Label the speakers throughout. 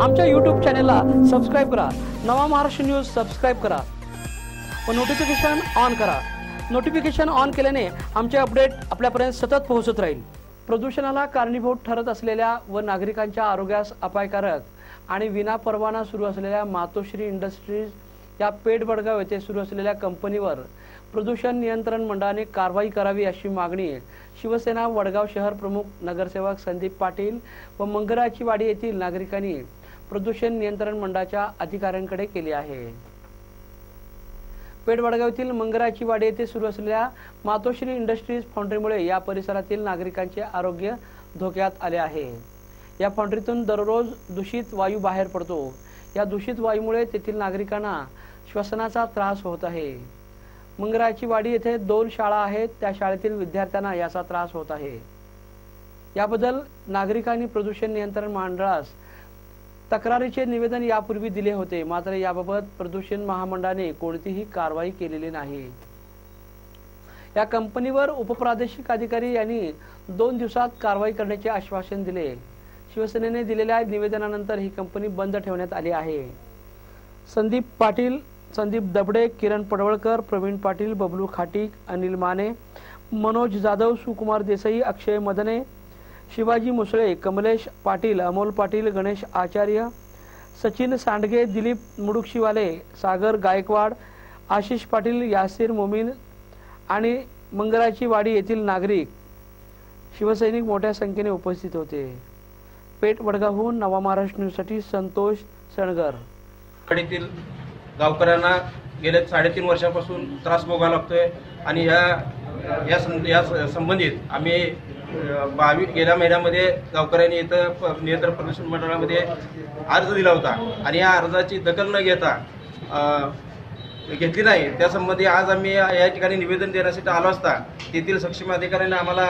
Speaker 1: आमच्या यूट्यूब चॅनेलला सबस्क्राईब करा. नवा महाराष्ट्र न्यूज सबस्क्राईब करा. व नोटिफिकेशन ऑन करा. नोटिफिकेशन ऑन केल्याने आमचे अपडेट आपल्यापर्यंत सतत पोहोचत राहील. प्रदूषणाला कारणीभूत ठरत असलेल्या व नागरिकांच्या आरोग्यास अपायकारक आणि विना परवाना सुरू असलेल्या मातोश्री इंडस्ट्रीज या पेठबडगाव येथे सुरू असलेल्या कंपनीवर प्रदूषण नियंत्रण मंडळाने कारवाई करावी अशी मागणी शिवसेना वडगाव शहर प्रमुख नगरसेवक संदीप पाटील व मंगराची वाडी येथील नागरिकांनी प्रदूषण नियंत्रण मंडळाच्या अधिकाऱ्यांकडे केली आहे. पेठ वडगाव मंगराची वाडी येथे सुरू असलेल्या मातोश्री इंडस्ट्रीज फाउंड्रीमुळे या परिसरातील नागरिकांचे आरोग्य धोक्यात आले आहे. या फाउंड्रीतून दररोज दूषित वायू बाहेर पडतो. या दूषित वायूमुळे तेथील नागरिकांना श्वसनाचा त्रास होत आहे. मंगराची वाडी येथे दोन शाळा आहेत. त्या शाळेतील विद्यार्थ्यांना याचा त्रास होत आहे. याबद्दल नागरिकांनी प्रदूषण नियंत्रण मंडळास तक्रारीचे निवेदन यापूर्वी दिले होते मात्र याबाबत प्रदूषण महामंडळाने कोणतीही कारवाई केलेली नाही. या कंपनीवर उपप्रादेशिक अधिकारी यांनी दोन दिवसात कारवाई करण्याचे आश्वासन दिले. शिवसेनेने दिलेल्या निवेदनानंतर ही कंपनी बंद ठेवण्यात आली आहे. संदीप पाटील संदीप दबडे किरण पडवळकर प्रवीण पाटील बबलू खाटीक अनिल माने मनोज जाधव सुकुमार देसाई अक्षय मदने शिवाजी मुसळे कमलेश पाटील अमोल पाटील गणेश आचार्य सचिन सांडगे दिलीप मुडुक्षीवाले सागर गायकवाड आशिष पाटील यासिर मोमीन आणि मंगराची वाडी येथील नागरिक शिवसैनिक मोठ्या संख्येने उपस्थित होते. पेठ वडगावहून नवा महाराष्ट्र न्यूजसाठी संतोष सणगर.
Speaker 2: कडीतील गावकऱ्यांना गेल्या साडेतीन वर्षापासून त्रास भोगावा लागतोय आणि ह्या या सं- या स- संबंधित आम्ही बावीस गेल्या महिन्यामध्ये गावकऱ्यांनी इथं प- नियंत्रण प्रदूषण मंडळामध्ये अर्ज दिला होता. आणि या अर्जाची दखल न घेता घेतली नाही. त्यासंबंधी आज आम्ही या ठिकाणी निवेदन देण्यासाठी आलो असता. तेथील सक्षम अधिकाऱ्यांनी आम्हाला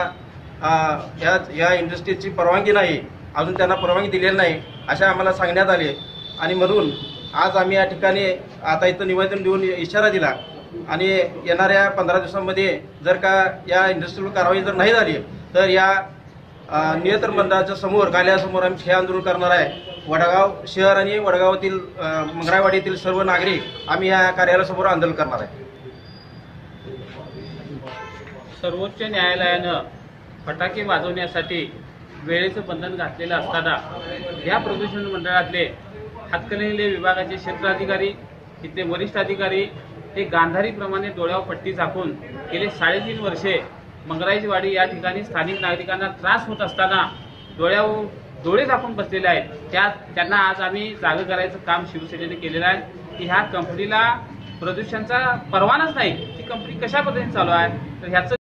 Speaker 2: या या इंडस्ट्रीची परवानगी नाही. अजून त्यांना परवानगी दिलेली नाही अशा आम्हाला सांगण्यात आले. आणि म्हणून आज आम्ही या ठिकाणी आता इथं निवेदन देऊन इशारा दिला. आणि येणाऱ्या पंधरा दिवसांमध्ये जर का या इंडस्ट्रीवर कारवाई जर नाही झाली तर या नियंत्रण मंडळाच्या समोर कार्यालयासमोर आम्ही हे आंदोलन करणार आहे. वडगाव शहर आणि वडगावातील मंगरावाडीतील सर्व नागरिक आम्ही या कार्यालयासमोर आंदोलन करणार आहे.
Speaker 3: सर्वोच्च न्यायालयानं फटाके वाजवण्यासाठी वेळेचं बंधन घातलेलं असताना या प्रदूषण मंडळातले हातकणंगले विभागाचे क्षेत्र अधिकारी इथले वरिष्ठ अधिकारी हे गांधारीप्रमाणे डोळ्यावर पट्टी झाकून गेले साडेतीन वर्षे मंगराईजवाडी या ठिकाणी स्थानिक नागरिकांना त्रास होत असताना डोळ्यावर डोळे झाकून बसलेले आहेत. त्या त्यांना आज आम्ही जागं करायचं काम शिवसेनेने केलेलं आहे. की ह्या कंपनीला प्रदूषणचा परवानाच नाही. ती कंपनी कशा पद्धतीने चालू आहे? तर ह्याचं